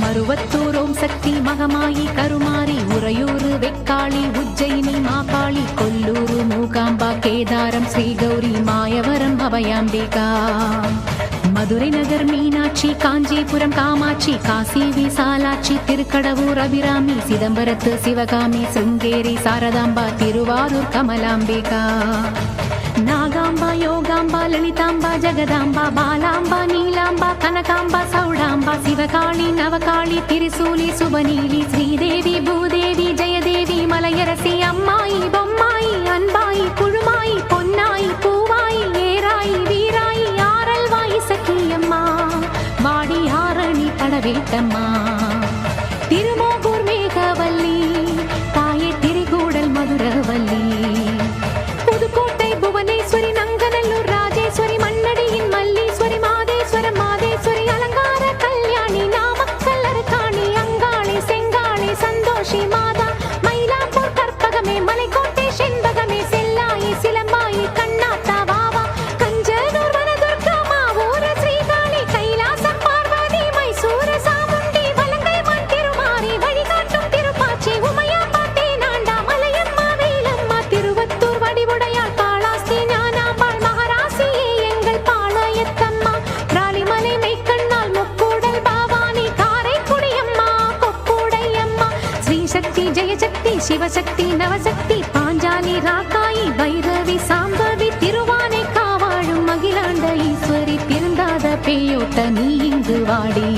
மருவத்தூர் ஓம் சக்தி மகமாயி கருமாரி உறையூர் வெக்காளி உஜ்ஜயினி மாகாளி கொல்லூர் மூகாம்பா கேதாரம் ஸ்ரீகௌரி மாயவரம் அபயாம்பிகா. மதுரை நகர் மீனாட்சி காஞ்சிபுரம் காமாட்சி காசி விசாலாட்சி திருக்கடவூர் அபிராமி சிதம்பரத்து சிவகாமி சிங்கேரி சாரதாம்பா திருவாரூர் கமலாம்பிகா. நாகாம்பா யோகாம்பா லலிதாம்பா ஜெகதாம்பா பாலாம்பா நீலாம்பா கனகாம்பா சௌடாம்பா சிவகாளி நவகாளி திரிசூலி சுபநீலி ஸ்ரீதேவி பூதேவி ஜெயதேவி மலையரசி அம்மாயி பொம்மை பாட வேட்டம்மா. சிவசக்தி நவசக்தி பாஞ்சாலி ராக்காயி பைரவி சாம்பவி திருவானை காவாழும் மகிழாண்ட ஈஸ்வரி திருந்தாத பேயோட்ட நீ இங்கு வாடி.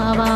பாவா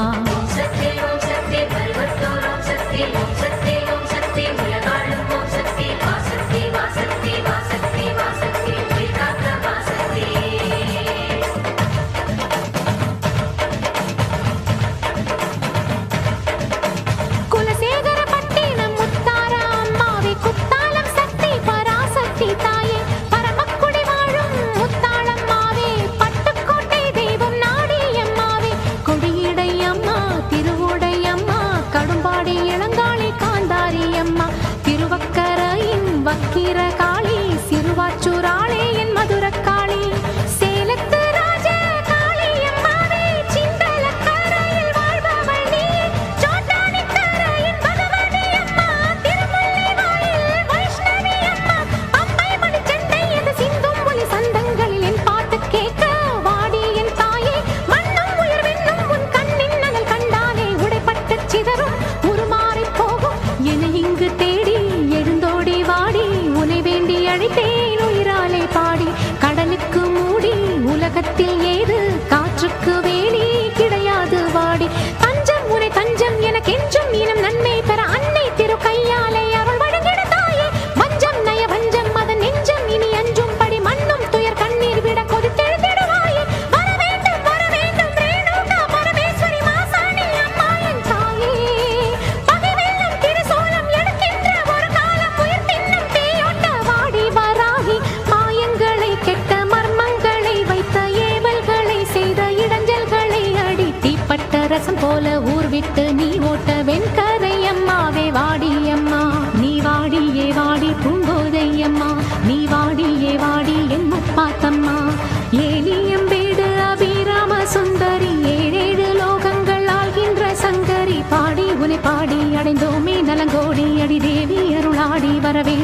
உலகத்தில் ஏது? போல ஊர் விட்டு நீ ஓட்ட வெண்கரை அம்மாவே வாடி அம்மா நீ வாடியே வாடி பூங்கோதை அம்மா நீ வாடியே வாடி என் முப்பாத்தம்மா. ஏலியம்பேடு அபிராம சுந்தரி ஏழேழு லோகங்கள் ஆகின்ற சங்கரி. பாடி உனை பாடி அடைந்தோமே நலங்கோடி அடி தேவி அருளாடி வரவே